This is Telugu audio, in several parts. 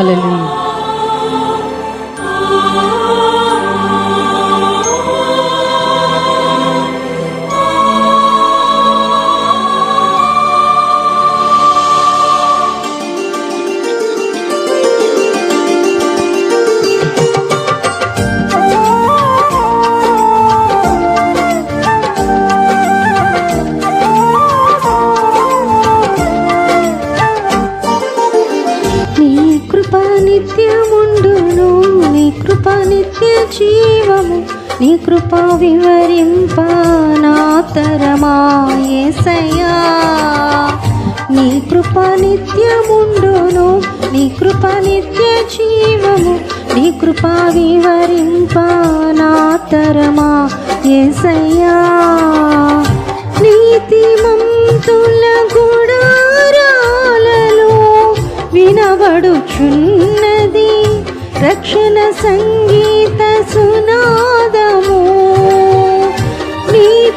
Aleluya. నీ కృప వివరింప నా తరమా నీ కృప నిత్యముండును నీ కృప నిత్య జీవము నీ కృప వివరింప నా తరమా యేసయ్యా నీతిమంతుల గుడారాలలో వినబడుచున్నది రక్షణ సంగీత సునా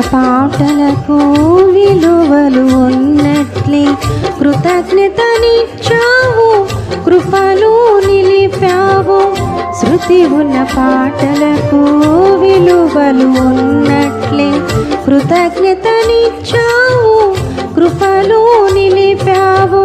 పాటలకు విలువలు ఉన్నట్లే కృతజ్ఞతనిచ్చావు కృపలు నిలిపావు. శృతి ఉన్న పాటలకు విలువలు ఉన్నట్లే కృతజ్ఞతనిచ్చావు కృపలు నిలిపావు.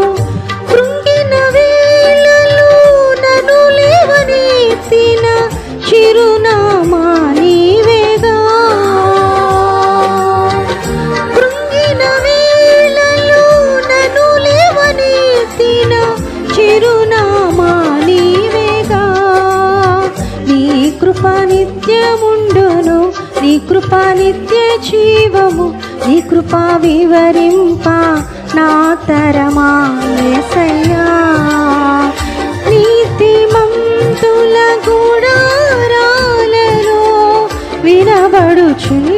కృప నిత్య జీవము నీ కృప వివరింప నా తరమా యేసయ్యా నీతిమంతుల గుడారాలలో వినబడుచున్నది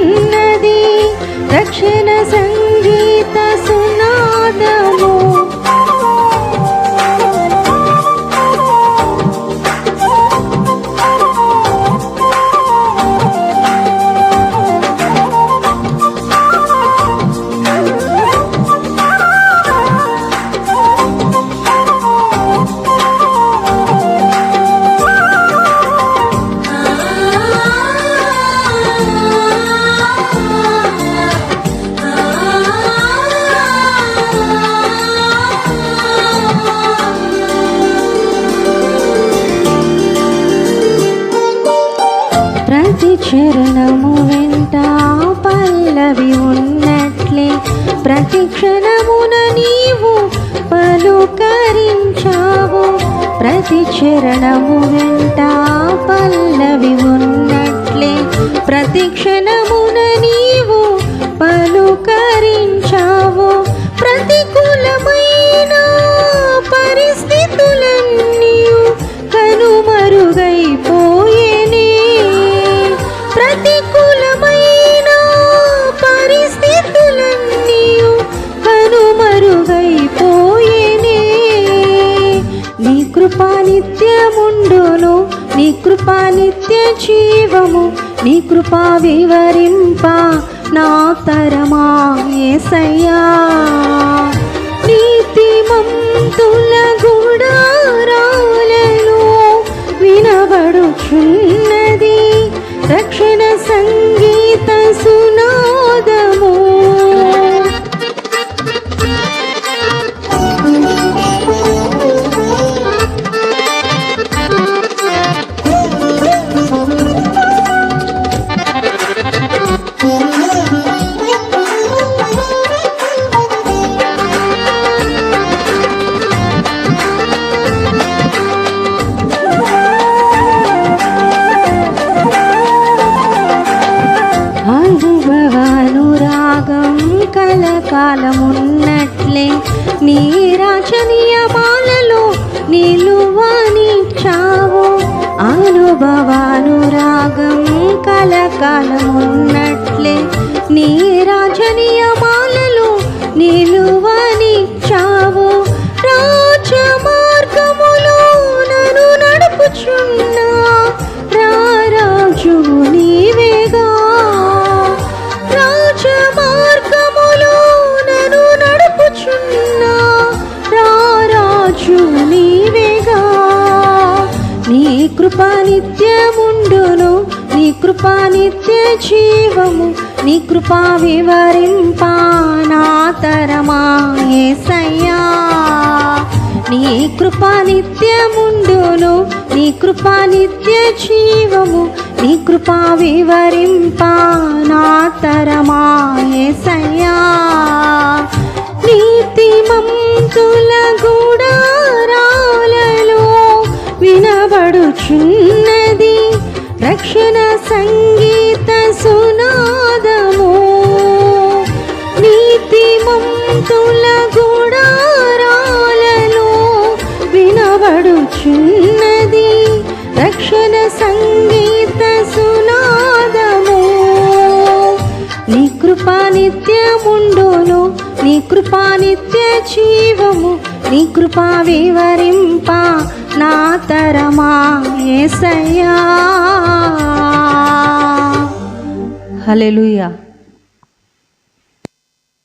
చరణము వెంట పల్లవి ఉన్నట్లే. ప్రతి క్షణమున నీవు పలుకరించావు. ప్రతి చరణము వెంట కృపా నిత్యముండును నీ కృపా నిత్య జీవము నీ కృపా వివరింప నా తరమా యేసయ్యా నీతిమంతుల గుడారాలను వినబడుచున్నది రక్షణ సంగీత సునాదము. కలకాలమున్నట్లే నీ రాచనీయమాలలో నిలువనిచ్చావు. అనుభవానురాగం కలకాలమున్నట్లే నీ రాజనీయమాలలో నిలువనిచ్చావు. రాజమార్గములో నన్ను నడుపుచున్నా రారాజు నిత్యముండును నీ కృప నిత్య జీవము నీ కృప వివరింప నా తరమా నీ కృప నిత్యముండును నీ కృప నిత్య జీవము నీ కృప వివరింప నా నీతి మంతుల గూడా కృపా నిత్యముండును నీ కృపా నిత్య జీవము నీ కృపా వివరింప నా తరమా ఏసయ్యా. హల్లెలూయా.